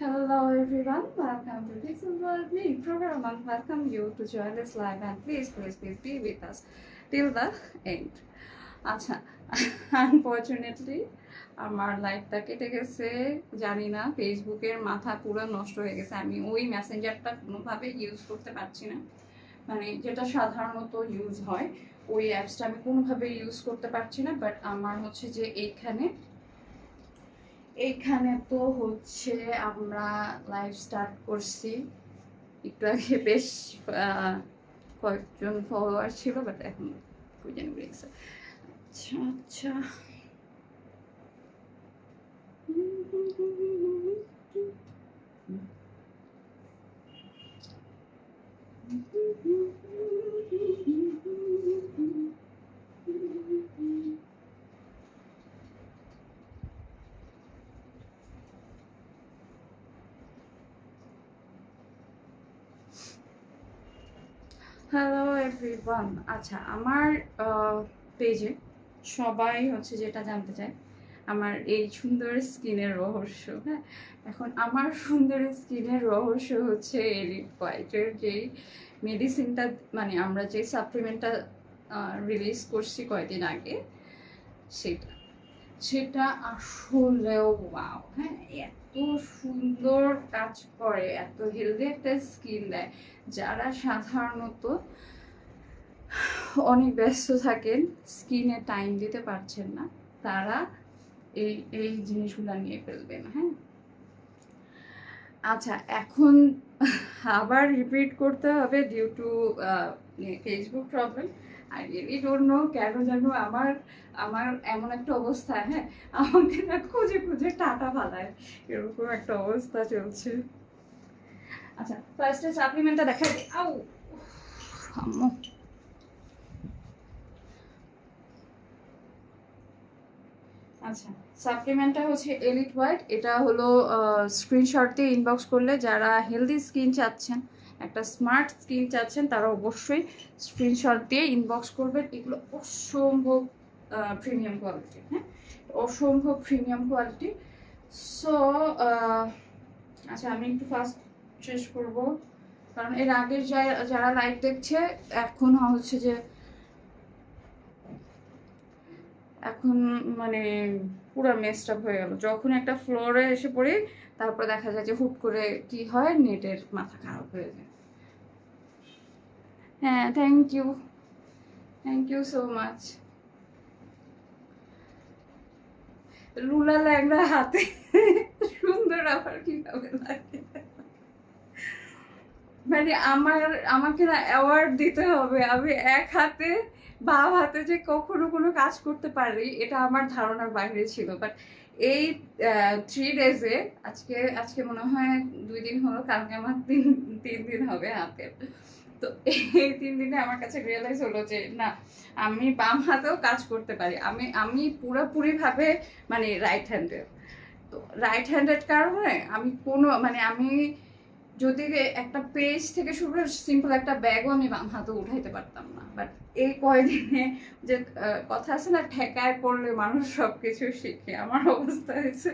Hello everyone, welcome to Pixel World Me program and welcome you to join this live. And please, please, please be with us till the end. আচ্ছা unfortunately আমার লাইফটা কেটে গেছে। জানি না ফেসবুকের মাথা পুরো নষ্ট হয়ে গেছে। আমি ওই মেসেঞ্জারটা কোনোভাবে ইউজ করতে পারছি না। মানে যেটা সাধারণত ইউজ হয় ওই অ্যাপসটা আমি কোনোভাবে ইউজ করতে পারছি না। বাট আমার হচ্ছে যে এইখানে এইখানে তো হচ্ছে আমরা লাইভ স্টার্ট করছি। একটু আগে বেশ কয়েকজন ফলোয়ার ছিল বাট এখন জানি আচ্ছা আচ্ছা। এভরিওয়ান আচ্ছা আমার পেজে সবাই হচ্ছে যেটা জানতে চায়, আমার এই সুন্দর স্কিনের রহস্য হ্যাঁ? এখন আমার সুন্দর স্কিনের রহস্য হচ্ছে এলিট হোয়াইটের যেই মেডিসিনটা মানে আমরা যে সাপ্লিমেন্টটা রিলিজ করছি কয়েকদিন আগে, সেটা সেটা আসলেও ওয়াও হ্যাঁ? এত সুন্দর কাজ করে, এত হেলদি একটা স্কিন দেয়, যারা সাধারণত অনেক ব্যস্ত থাকেন, স্কিনে টাইম দিতে পারছেন না। তারা এই এই জিনিসগুলো নিয়ে ফেলবেন হ্যাঁ? আচ্ছা এখন আবার রিপিট করতে হবে ডিউ টু ফেসবুক প্রবলেম আর রিয়েলি জন্য কেন যেন আমার আমার এমন একটা অবস্থা হ্যাঁ? আমাকে না খুঁজে খুঁজে টাটা ফালায় এরকম একটা অবস্থা চলছে। আচ্ছা ফার্স্টে সাপ্লিমেন্টটা দেখাই দিই আউ, আম্মু। আচ্ছা সাপ্লিমেন্টটা হচ্ছে এলিট হোয়াইট এটা হলো স্ক্রিনশট দিয়ে ইনবক্স করলে যারা হেলদি স্কিন চাচ্ছেন, একটা স্মার্ট স্কিন চাচ্ছেন, তারা অবশ্যই স্ক্রিনশট দিয়ে ইনবক্স করবেন এগুলো অসম্ভব প্রিমিয়াম কোয়ালিটি হ্যাঁ? অসম্ভব প্রিমিয়াম কোয়ালিটি সো আচ্ছা আমি একটু ফার্স্ট শেষ করব। কারণ এর আগের যারা লাইভ দেখছে, এখন হচ্ছে যে এখন মানে পুরো আপ হয়ে গেল। যখন একটা ফ্লোরে এসে পড়ি, তারপর দেখা যায় যে হুট করে কি হয় নেটের মাথা খারাপ হয়ে যায়। হ্যাঁ thank you thank you so much লুলা ল্যাংড়া হাতে সুন্দর আবার কীভাবে লাগে? মানে আমার, আমাকে না অ্যাওয়ার্ড দিতে হবে। আমি এক হাতে বাম হাতে যে কখনো কোনো কাজ করতে পারি এটা আমার ধারণার বাইরে ছিল। বাট এই থ্রি ডেজে আজকে আজকে মনে হয় দুই দিন হলো, কালকে আমার তিন তিন দিন হবে হাতে তো এই তিন দিনে আমার কাছে রিয়েলাইজ হলো যে, না, আমি বাম হাতেও কাজ করতে পারি। আমি আমি পুরোপুরিভাবে মানে রাইট হ্যান্ডেড তো রাইট হ্যান্ডেড কারণে আমি কোনো মানে আমি যদি একটা পেজ থেকে শুরু করে সিম্পল একটা ব্যাগও আমি বাম হাতে উঠাইতে পারতাম না। বাট এই কয়দিনে যে কথা আছে না, ঠেকায় পড়লে মানুষ সব কিছু শিখে। আমার অবস্থা হয়েছে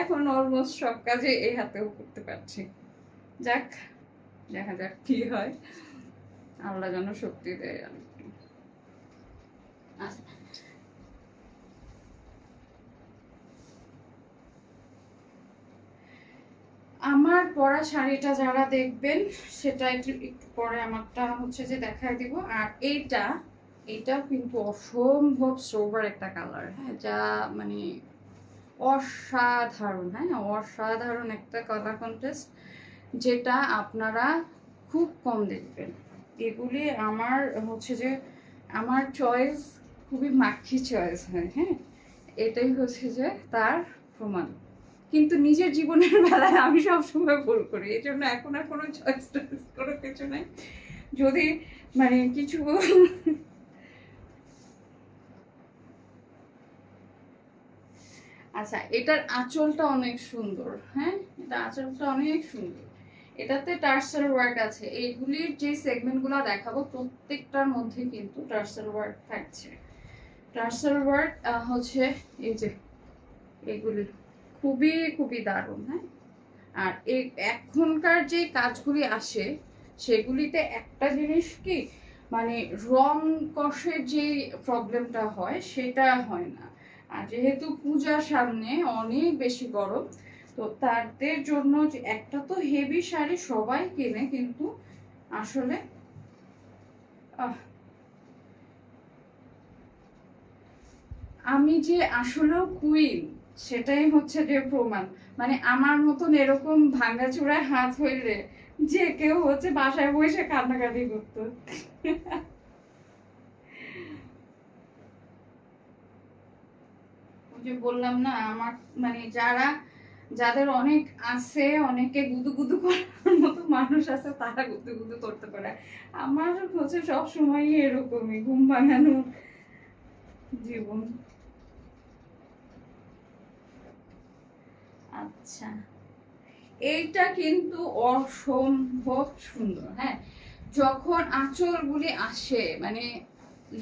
এখন অলমোস্ট সব কাজে এই হাতেও করতে পারছি। যাক, দেখা যাক কি হয়। আল্লাহ যেন শক্তি দেয় আর কি। আচ্ছা আমার পরা শাড়িটা যারা দেখবেন, সেটা একটু একটু পরে আমারটা হচ্ছে যে দেখায় দিব। আর এইটা এটা কিন্তু অসম্ভব সোবার একটা কালার হ্যাঁ যা মানে অসাধারণ হ্যাঁ অসাধারণ একটা কালার কন্টেস্ট যেটা আপনারা খুব কম দেখবেন। এগুলি আমার হচ্ছে যে, আমার চয়েস খুবই মাখি চয়েস হয় হ্যাঁ এটাই হচ্ছে যে তার প্রমাণ। কিন্তু নিজের জীবনের বেলায় আমি সবসময় ভুল করি। এই জন্য এখন আর কোনো চয়েস কোনো কিছু নাই। যদি মানে কিছু আচ্ছা এটার আঁচলটা অনেক সুন্দর হ্যাঁ? এটা আঁচলটা অনেক সুন্দর। এটাতে টার্সাল ওয়ার্ক আছে। এইগুলির যে সেগমেন্টগুলো দেখাবো, প্রত্যেকটার মধ্যে কিন্তু টার্সাল ওয়ার্ক থাকছে। টার্সাল ওয়ার্ক হচ্ছে এই যে, এগুলি। খুবই খুবই দারুণ হ্যাঁ? আর এই এখনকার যে কাজগুলি আসে, সেগুলিতে একটা জিনিস কি মানে রং কষের যে প্রবলেমটা হয়, সেটা হয় না। আর যেহেতু পূজার সামনে অনেক বেশি গরম, তো তাদের জন্য যে একটা তো হেভি শাড়ি সবাই কেনে, কিন্তু আসলে আমি যে আসলেও কুইন সেটাই হচ্ছে যে প্রমাণ। মানে আমার মতন এরকম ভাঙ্গাচোড়ায় হাত হইলে যে কেউ হচ্ছে বাসায় বসে কান্নাকাটি করতো। যে বললাম না, আমার মানে যারা, যাদের অনেক আছে, অনেকে গুদু গুদু করার মতো মানুষ আছে, তারা গুদু গুদু করতে পারে। আমার হচ্ছে সব সময় এরকমই, ঘুম ভাঙানো জীবন। আচ্ছা। এইটা কিন্তু অসম্ভব সুন্দর হ্যাঁ? যখন আঁচলগুলি আসে মানে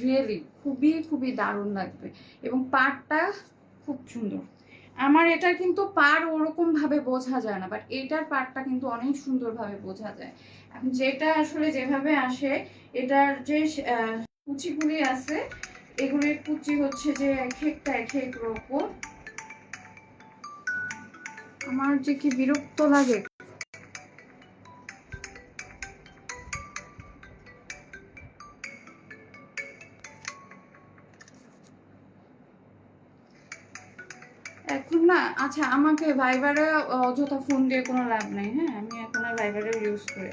রিয়েলি খুবই খুবই দারুণ লাগবে এবং পাড়টা খুব সুন্দর। আমার এটা কিন্তু পার ওরকম ভাবে বোঝা যায় না বাট এটার পাড়টা কিন্তু অনেক সুন্দরভাবে বোঝা যায়। যেটা আসলে যেভাবে আসে, এটার যে কুচিগুলি আছে, এগুলির কুচি হচ্ছে যে এক একটা এক এক রকম আমার যে কি বিরক্ত লাগে। এখন না আচ্ছা আমাকে ভাইবারে অযথা ফোন দিয়ে কোনো লাভ নেই হ্যাঁ? আমি এখন আর ভাইবারে ইউজ করি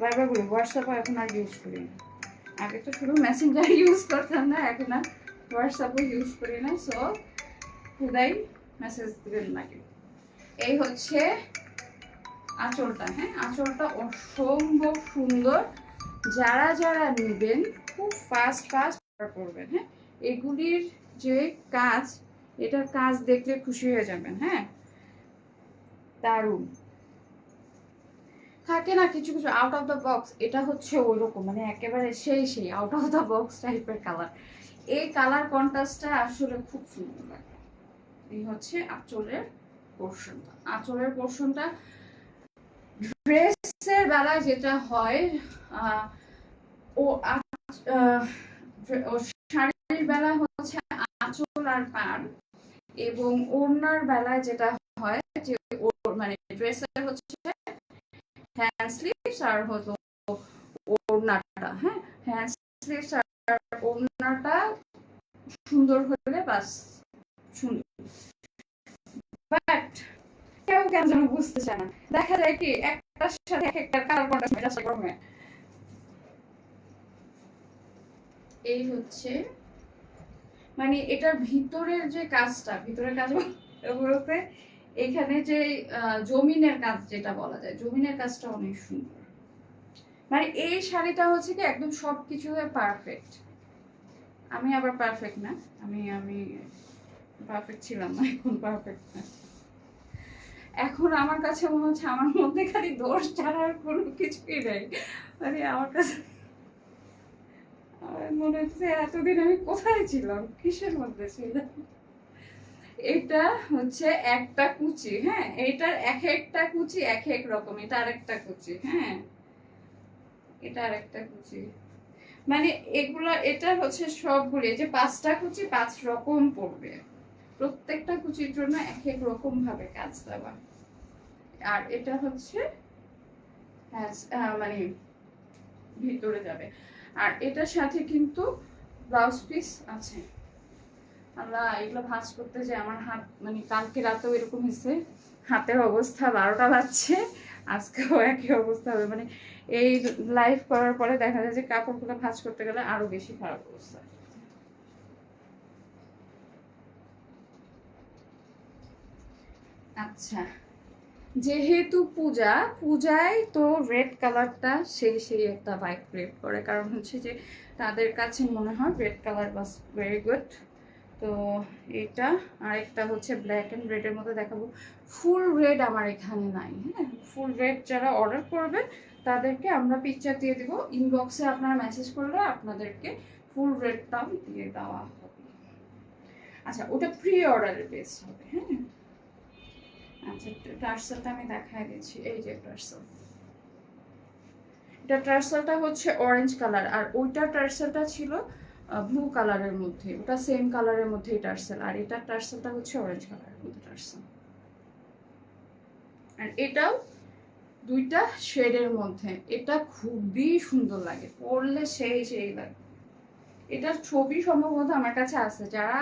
ভাইবার করি হোয়াটসঅ্যাপও এখন আর ইউজ করি না। আগে তো শুধু মেসেঞ্জার ইউজ করতাম না, এখন আর হোয়াটসঅ্যাপও ইউজ করি না সো খুদাই মেসেজ দিবেন নাকি এই হচ্ছে আঁচলটা হ্যাঁ? আঁচলটা অসম্ভব সুন্দর। যারা যারা নেবেন, খুব ফাস্ট ফাস্ট করবেন হ্যাঁ? এগুলির যে কাজ, এটার কাজ দেখলে খুশি হয়ে যাবেন হ্যাঁ? দারুণ। থাকে না কিছু কিছু আউট অফ দ্য বক্স এটা হচ্ছে ওইরকম মানে একেবারে সেই সেই আউট অফ দ্য বক্স টাইপের কালার এই কালার কন্ট্রাস্টটা আসলে খুব সুন্দর লাগে। এই হচ্ছে আঁচলের পোর্শনটা, আঁচলের পোর্শনটা। ড্রেসের বেলায় যেটা হয় ও শাড়ির বেলা হচ্ছে আঁচল আর পাড় এবং ওড়নার বেলায় যেটা হয় যে মানে ড্রেসের হচ্ছে হ্যান্ড স্লিভস আর হলো ওড়নাটা হ্যাঁ? হ্যান্ড স্লিভস আর ওড়নাটা সুন্দর হলে বাস সুন্দর। কেন যেন না। দেখা যায় কি, একটার সাথে এক একটা কালার কন্ট্রাস্ট গরমে এই হচ্ছে মানে এটার ভিতরের যে কাজটা, ভিতরের কাজ বলতে, এখানে যে জমিনের কাজ যেটা বলা যায়, জমিনের কাজটা অনেক সুন্দর। মানে এই শাড়িটা হচ্ছে কি, একদম সবকিছু পারফেক্ট আমি আবার পারফেক্ট না, আমি আমি পারফেক্ট ছিলাম না, এখন পারফেক্ট না। এখন আমার কাছে মনে হচ্ছে আমার মধ্যে খালি দোষ ছাড়া কোনো কিছুই নেই। মানে আমার কাছে মনে হচ্ছে এতদিন আমি কোথায় ছিলাম? কিসের মধ্যে ছিলাম? এটা হচ্ছে একটা কুচি হ্যাঁ? এটার এক একটা কুচি এক এক রকম, এটা আরেকটা কুচি হ্যাঁ? এটা আরেকটা কুচি। মানে এগুলো, এটা হচ্ছে সবগুলি যে পাঁচটা কুচি পাঁচ রকম পড়বে। প্রত্যেকটা কুচির জন্য এক এক রকম ভাবে কাজ দেওয়া। আর এটা হচ্ছে হ্যাঁ মানে ভিতরে যাবে। আর এটার সাথে কিন্তু ব্লাউজ পিস আছে। আল্লাহ এগুলো ভাঁজ করতে যে আমার হাত মানে কালকে রাতেও এরকম হয়েছে। হাতের অবস্থা বারোটা বাজছে, আজকেও একই অবস্থা হবে। মানে এই লাইভ করার পরে দেখা যায় যে কাপড়গুলো ভাঁজ করতে গেলে আরও বেশি খারাপ অবস্থা। আচ্ছা। যেহেতু পূজা, পূজায় তো রেড কালারটা সেই সেই একটা ভাইব ক্রিয়েট করে। কারণ হচ্ছে যে তাদের কাছে মনে হয় রেড কালার বাস ভেরি গুড তো এটা, আরেকটা হচ্ছে ব্ল্যাক অ্যান্ড রেডের মধ্যে দেখাবো। ফুল রেড আমার এখানে নাই হ্যাঁ? ফুল রেড যারা অর্ডার করবেন, তাদেরকে আমরা পিকচার দিয়ে দিব। ইনবক্সে আপনারা মেসেজ করলে আপনাদেরকে ফুল রেডটাও দিয়ে দেওয়া হবে। আচ্ছা ওটা প্রি অর্ডারের বেস হবে হ্যাঁ? আচ্ছা টার্সেলটা আমি দেখাই দিচ্ছি। এই যে টার্সেল এটা টার্সেলটা হচ্ছে অরেঞ্জ কালার আর ওইটা টার্সেলটা ছিল ব্লু কালারের মধ্যে। ওটা সেম কালারের মধ্যেই টার্সেল আর এটা টার্সেলটা হচ্ছে অরেঞ্জ কালারের মধ্যে টার্সেল আর এটাও দুইটা শেডের মধ্যে। এটা খুবই সুন্দর লাগে পরলে সেই সেই লাগে। এটার ছবি সম্ভবত আমার কাছে আছে। যারা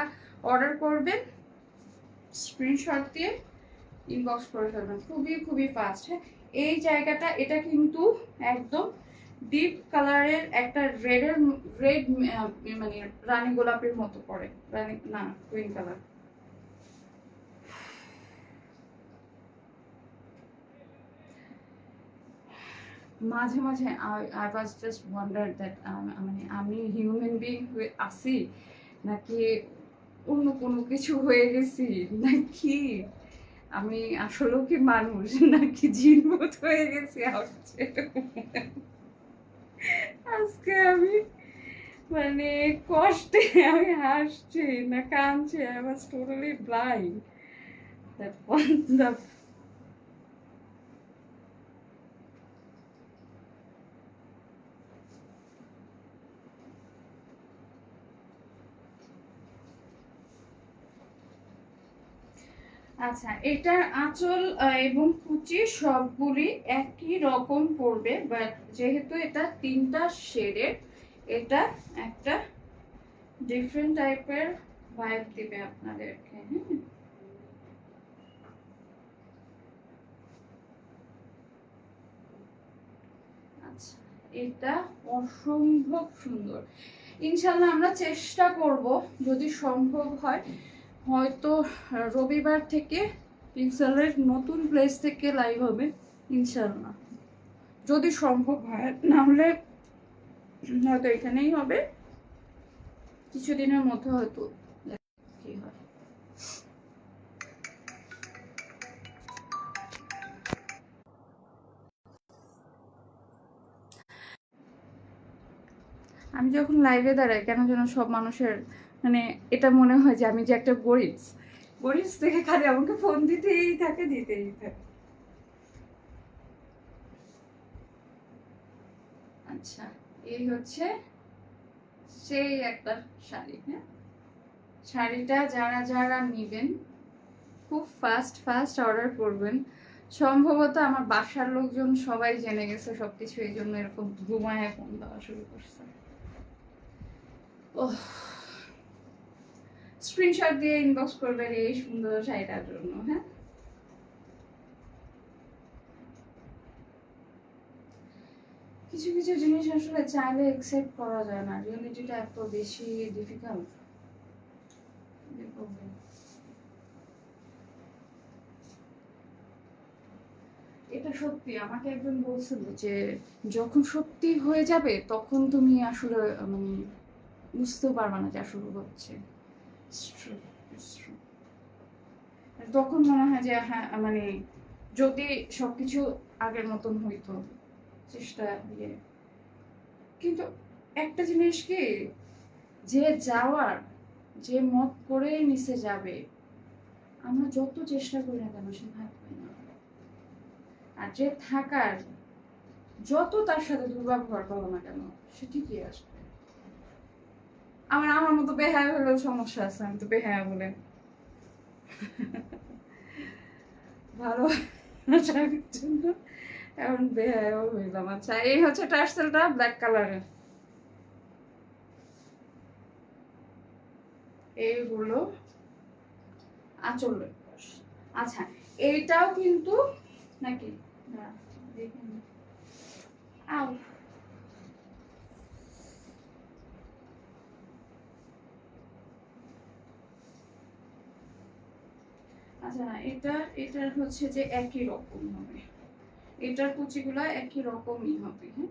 অর্ডার করবেন স্ক্রিনশট দিয়ে ইনবক্স করে ফেলবেন। খুবই খুবই ফাস্ট হ্যাঁ? এই জায়গাটা, এটা কিন্তু একদম ডিপ কালারের একটা রেডের রেড মানে রানী গোলাপের মতো পড়ে। রানী, না গ্রিন কালার মাঝে মাঝে I was just wonder that মানে আমি হিউম্যান বিং হয়ে আসি নাকি অন্য কোনো কিছু হয়ে গেছি? নাকি আমি আসলেও কি মানুষ? নাকি জিনভূত হয়ে গেছি আসছে আজকে আমি মানে কষ্টে আমি হাসছি না কাঁদছি I was totally blind the আচ্ছা এটার আঁচল এবং কুচি সবগুলি একই রকম পড়বে বাট যেহেতু এটা তিনটা শেডের, এটা একটা ডিফারেন্ট টাইপের ভাইব দিবে আপনাদেরকে হ্যাঁ? আচ্ছা এটা অসম্ভব সুন্দর। ইনশাল্লাহ আমরা চেষ্টা করব, যদি সম্ভব হয় হয়তো রবিবার থেকে পিক্সেলের নতুন প্লেস থেকে লাইভ হবে, ইনশাল্লাহ। যদি সম্ভব হয়, নাহলে হয়তো এখানেই হবে। কিছুদিনের মধ্যে হয়তো কি হয়। আমি যখন লাইভে দাঁড়াই, কেন যেন সব মানুষের মানে এটা মনে হয় যে আমি যে একটা গরিব। গরিব থেকে খালি আমাকে ফোন দিতেই থাকে দিতেই থাকে। আচ্ছা এই হচ্ছে সেই একটা শাড়ি হ্যাঁ? শাড়িটা যারা যারা নেবেন, খুব ফাস্ট ফাস্ট অর্ডার করবেন। সম্ভবত আমার বাসার লোকজন সবাই জেনে গেছে সবকিছু, এই জন্য এরকম ঘুমায় ফোন দেওয়া শুরু করছে। ওহ। স্ক্রিনশট দিয়ে ইনবক্স করবেন এই সুন্দর শাড়িটার জন্য হ্যাঁ? কিছু কিছু জিনিস আসলে চাইলে একসেপ্ট করা যায় না। রিয়েলিটিটা এত বেশি ডিফিকাল্ট এটা সত্যি, আমাকে একজন বলছিল যে যখন সত্যি হয়ে যাবে, তখন তুমি আসলে বুঝতেও পারবে না যে আসলে হচ্ছে। তখন মনে হয় যে হ্যাঁ মানে যদি সবকিছু আগের মতন হইতো, চেষ্টা দিয়ে। কিন্তু একটা জিনিস কি, যে যাওয়ার, যে মত করে নিচে যাবে, আমরা যত চেষ্টা করি না কেন, সে থাকবে না। আর যে থাকার, যত তার সাথে দুর্ব্যবহার করো না কেন, সে ঠিকই আসবে। আমার আমার মতো বেহায়া হলেও সমস্যা আছে আমি তো বেহায়া বলে। ভালো জন্য হইলাম। আচ্ছা এই হচ্ছে টার্সেলটা ব্ল্যাক কালারের। এইগুলো আঁচল আচ্ছা এইটাও কিন্তু নাকি? দাঁড়া, দেখে আউ। আচ্ছা না, এটা, এটার হচ্ছে যে একই রকম হবে। এটার কুচিগুলো একই রকমই হবে হ্যাঁ?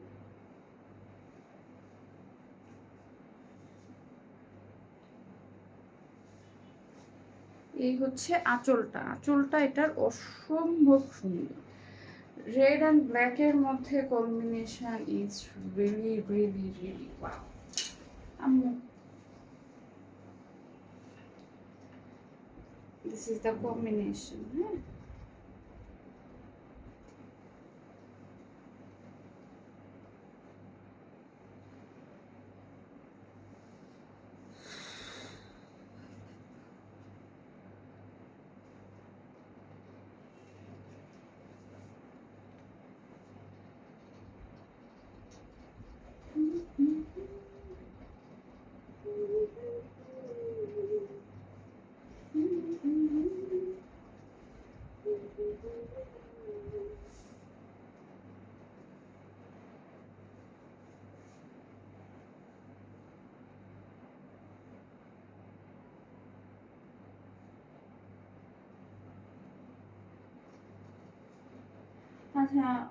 এই হচ্ছে আঁচলটা। আঁচলটা এটার অসম্ভব সুন্দর। রেড অ্যান্ড ব্ল্যাক এর মধ্যে combination is really really really wow আম্মু দিস ইজ দ্য কম্বিনেশন হ্যাঁ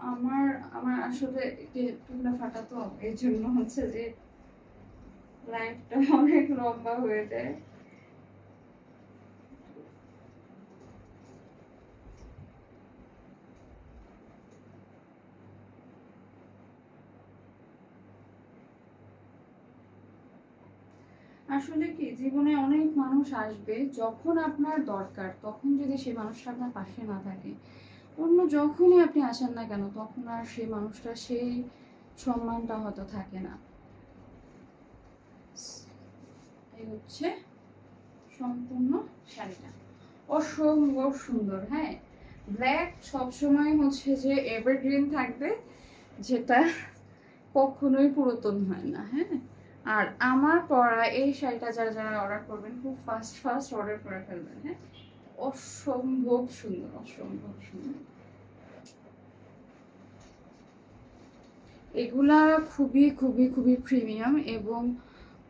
আমার আমার আসলে ফাটা তো জন্য হচ্ছে যে লাইফটা অনেক লম্বা হয়ে যায়। আসলে কি, জীবনে অনেক মানুষ আসবে যখন আপনার দরকার, তখন যদি সেই মানুষটা আপনার পাশে না থাকে অন্য যখনই আপনি আসেন না কেন, তখন আর সেই মানুষটা, সেই সম্মানটা হয়তো থাকে না। এই হচ্ছে সম্পূর্ণ শাড়িটা। অসম্ভব সুন্দর হ্যাঁ? ব্ল্যাক সবসময় হচ্ছে যে এভারগ্রিন থাকবে, যেটা কখনোই পুরাতন হয় না হ্যাঁ? আর আমার পরা এই শাড়িটা যারা যারা অর্ডার করবেন, খুব ফাস্ট ফাস্ট অর্ডার করে ফেলবেন হ্যাঁ? অসম্ভব সুন্দর অসম্ভব সুন্দর। এগুলা খুবই খুবই খুবই প্রিমিয়াম এবং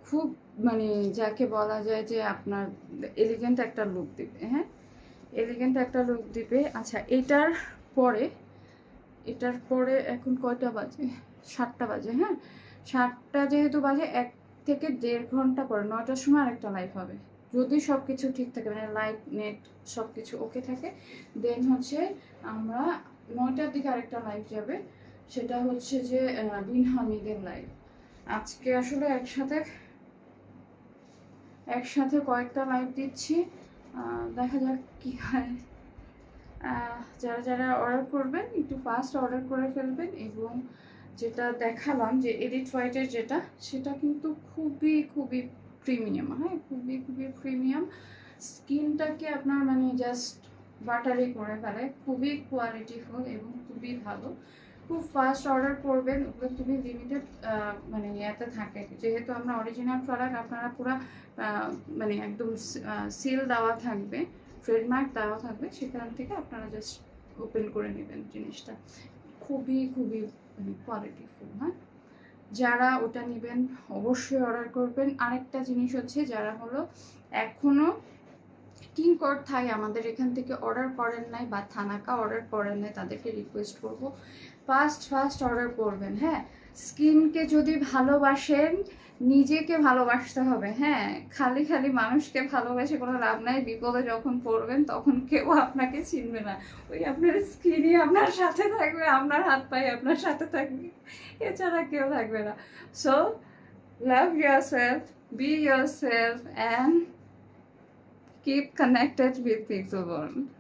খুব মানে যাকে বলা যায় যে আপনার এলিগেন্ট একটা লুক দিবে হ্যাঁ? এলিগেন্ট একটা লুক দিবে। আচ্ছা এটার পরে এটার পরে এখন কয়টা বাজে? সাতটা বাজে হ্যাঁ? সাতটা যেহেতু বাজে, এক থেকে দেড় ঘণ্টা পরে, নয়টার সময় আরেকটা লাইভ হবে। যদি সব কিছু ঠিক থাকে মানে লাইট নেট সব কিছু ওকে থাকে দেন হচ্ছে আমরা নয়টার দিকে আরেকটা লাইভ যাবে। সেটা হচ্ছে যে বিন হামিদের লাইভ আজকে আসলে একসাথে একসাথে কয়েকটা লাইভ দিচ্ছি। দেখা যাক কি হয়। যারা যারা অর্ডার করবেন, একটু ফাস্ট অর্ডার করে ফেলবেন এবং যেটা দেখালাম যে এডিট হোয়াইটের যেটা, সেটা কিন্তু খুবই খুবই প্রিমিয়াম হ্যাঁ? খুবই খুবই প্রিমিয়াম স্কিনটাকে আপনার মানে জাস্ট বাটারি করে ফেলে। খুবই কোয়ালিটিফুল এবং খুবই ভালো। খুব ফাস্ট অর্ডার করবেন, ওগুলো খুবই লিমিটেড মানে ইয়েতে থাকে। যেহেতু আমরা অরিজিনাল প্রোডাক্ট আপনারা পুরো মানে একদম সিল দেওয়া থাকবে ট্রেডমার্ক দেওয়া থাকবে, সেখান থেকে আপনারা জাস্ট ওপেন করে নেবেন জিনিসটা। খুবই খুবই মানে কোয়ালিটিফুল হ্যাঁ? যারা ওটা নেবেন, অবশ্যই অর্ডার করবেন। আরেকটা জিনিস হচ্ছে, যারা হলো এখনও কিং কর থাই, আমাদের এখান থেকে অর্ডার করেন নাই বা থানাকা অর্ডার করেন নাই, তাদেরকে রিকোয়েস্ট করব। ফাস্ট ফাস্ট অর্ডার করবেন হ্যাঁ? স্কিনকে যদি ভালোবাসেন, নিজেকে ভালোবাসতে হবে হ্যাঁ? খালি খালি মানুষকে ভালোবেসে কোনো লাভ নাই, বিপদে যখন পড়বেন, তখন কেউ আপনাকে চিনবে না। ওই আপনার স্কিনই আপনার সাথে থাকবে, আপনার হাত পায়ে আপনার সাথে থাকবে, এছাড়া কেউ থাকবে না। So love yourself be yourself and keep connected with Pixelborn.